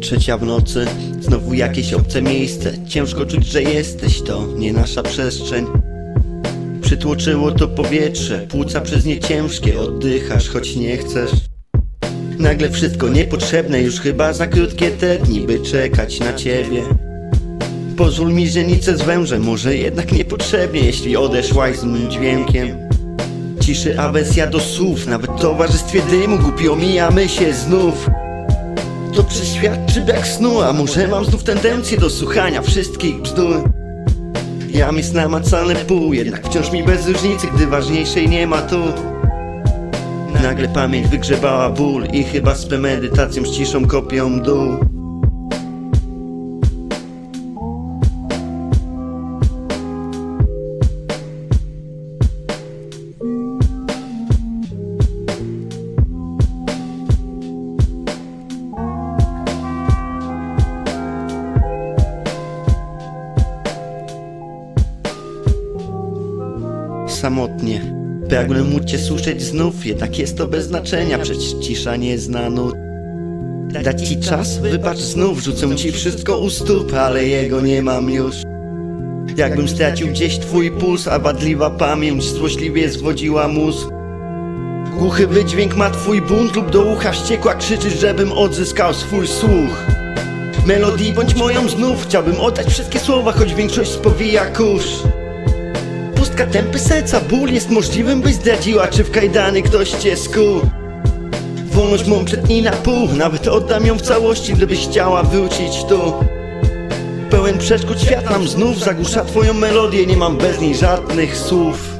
Trzecia w nocy, znowu jakieś obce miejsce. Ciężko czuć, że jesteś, to nie nasza przestrzeń. Przytłoczyło to powietrze, płuca przez nie ciężkie. Oddychasz, choć nie chcesz. Nagle wszystko niepotrzebne już chyba za krótkie te dni By czekać na ciebie. Pozwól mi żenicę zwężę, może jednak niepotrzebnie Jeśli odeszłaś z mym dźwiękiem. Ciszy awersja do słów, nawet w towarzystwie dymu Głupi omijamy się znów To przeświadczy brak snu, a może mam znów tendencję do słuchania wszystkich bzdur. Jam jest namacalne pół, jednak wciąż mi bez różnicy, gdy ważniejszej nie ma tu. Nagle pamięć wygrzebała ból i chyba z premedytacją z ciszą kopią dół samotnie. Pragnę móc cię słyszeć znów, jednak jest to bez znaczenia, przecież cisza nie zna. Dać ci czas? Wybacz znów, rzucę ci wszystko u stóp, ale jego nie mam już. Jakbym stracił gdzieś twój puls, a wadliwa pamięć złośliwie zwodziła mózg. Głuchy wydźwięk ma twój bunt lub do ucha wściekła krzyczysz, żebym odzyskał swój słuch. Melodii bądź moją znów, chciałbym oddać wszystkie słowa, choć większość spowija kurz. Pustka tępy serca, ból jest możliwym, byś zdradziła, czy w kajdany ktoś cię skuł. Wolność mą przetnij na pół, nawet oddam ją w całości, gdybyś chciała wrócić tu. Pełen przeszkód świat nam znów zagłusza twoją melodię, nie mam bez niej żadnych słów.